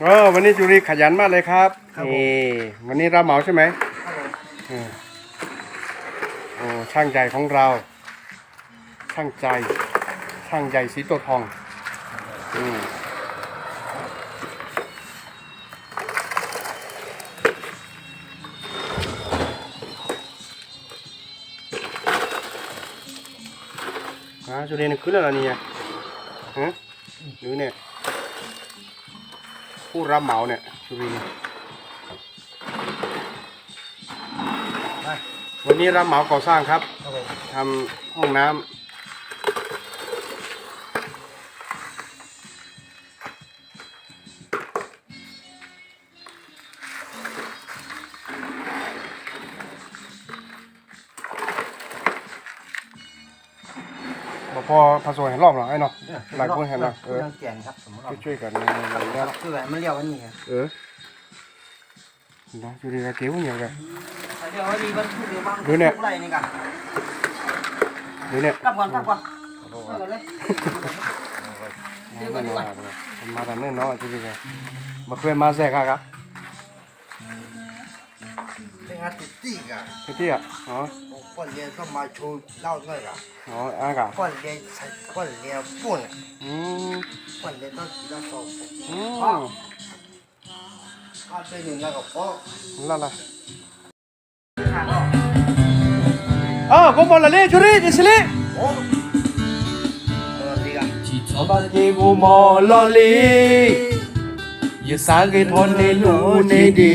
เออวันนี้จุรีขยันมากเลยครับนี่วันนี้รับเหมาใช่ไหมเออโอ้ช่างใจของเรา ช่างใจช่างใจสีตัวทองอืมอ่าจุรีนี่ขึ้นแล้วเหรอเนี่ยฮะหรือเนี่ย ผู้รับเหมาเนี่ยจุรีวันนี้รับเหมาก่อสร้างครับครับผมทำห้องน้ำ พอผสมเห็นรอบหรอไอ้เนาะหลายคนเห็นเนาะเออรื่องเกียนครับสมมติว่าช่วยๆกันแล้วคือแบบมันเรียกว่านี่ครับเออเนาะจุรีกะเกี้ยวเนี่ยกันเรียกว่านี่มันคือเรียกว่าดูเนี่ยไรนี่กันเดี๋ยวเนี่ยกลับก่อนกลับก่อนกลับก่อนเลยมามามาทำเนี่ยเนาะจุรีกะมาเคยมาแซกอะครับ 那个土地啊，พื้นที่อะอ๋อ我过年干嘛去到那个？อ๋ออากาศ过年才过年不呢，อืม过年到几多时候？อืม他对你那个包，นั่นล่ะ看到อ๋อกูมอลลาเล่จุรีดิสเล่我，我那个。บางทีกูมอลลี่ย่าสางใทนในหนูในดี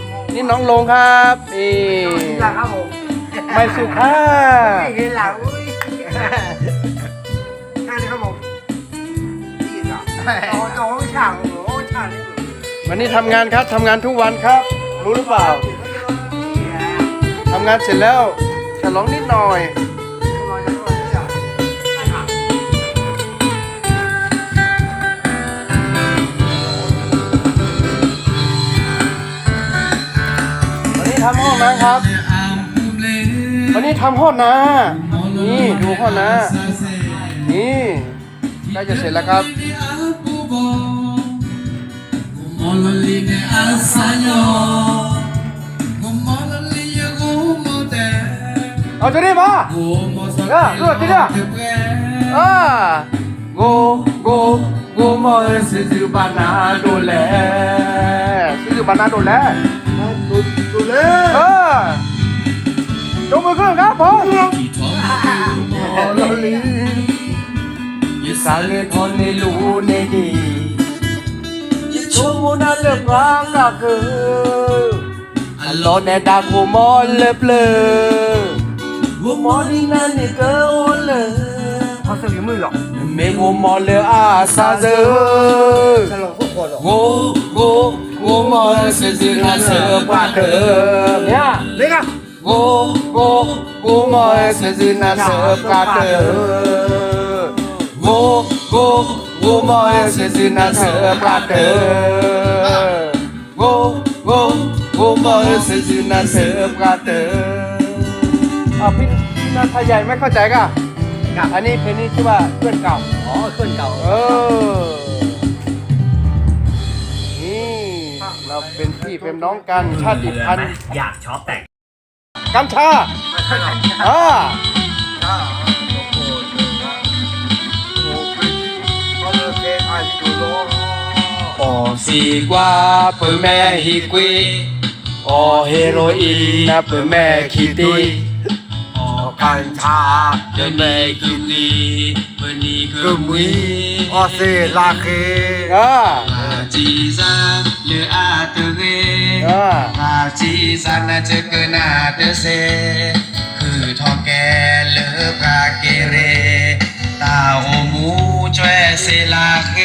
นี่น้องลงครับนี่หลังครับผมไม่สุภาพเห็นหลังอุ้ยท่านนี้ครับผมดีกะโอ้โหฉากโอ้โหฉากนี่วันนี้ทำงานครับทำงานทุกวันครับ รู้หรือเปล่าทำงานเสร็จแล้วฉลองนิดหน่อย ทำห้องนะครับวันนี้ทำห้องนานี่ดูห้องนานี่ใกล้จะเสร็จแล้วครับเอาจะได้มาเออดูที่เนี่ยอ่าโกโกโกมอสิสิบานาโดแลสิสิบานาโดแลดูดู เลเออจงมือขึ้นครับผมยิสาเลทอนในลูในดียิชูมูนาเลือกรักก็คืออัลโลเนดากูมอลเลเปลกูมอดีนันนี่เกอโอเลเขาสึกมือหรอกเมกูมอลเลอาซาเซฉลองทุกคนหรอโกโกโกมอ ลเซซินาเซปาเตอเนี่ยดีกะ Go, go, go mọi sẽ dư na sợ cả đời Go, go, go mọi sẽ dư na sợ cả đời Go, go, go mọi sẽ dư na sợ cả đời อะพี่พี่นัทใหญ่ไม่เข้าใจก่ะอันนี้เพลงนี้ชื่อว่าเพื่อนเก่า อ๋อเคลื่อนเก่า เออ เป็นพี่เป็นน้องกันชาติพันธุ์อยากช็อปแต่งกัญชาอ่าอ่าโอ้โหเดือดนะโอ้เป็นก็เลยแค่ไอ้ดูโลอ๋อสีกว่าเปิดแม่ฮีกวีอ๋อเฮโรอีนนะเปิดแม่คิดดีอ๋อกัญชาเดินแม่คิดดีเปิดนี้กึก็มมีวีออเซลาเคอ่าจีซาเลอาเตเร พาจีสันจะเกนาเตเซ คือทอแกเลือพราเกเร ตาโอมูจวยเซลาเค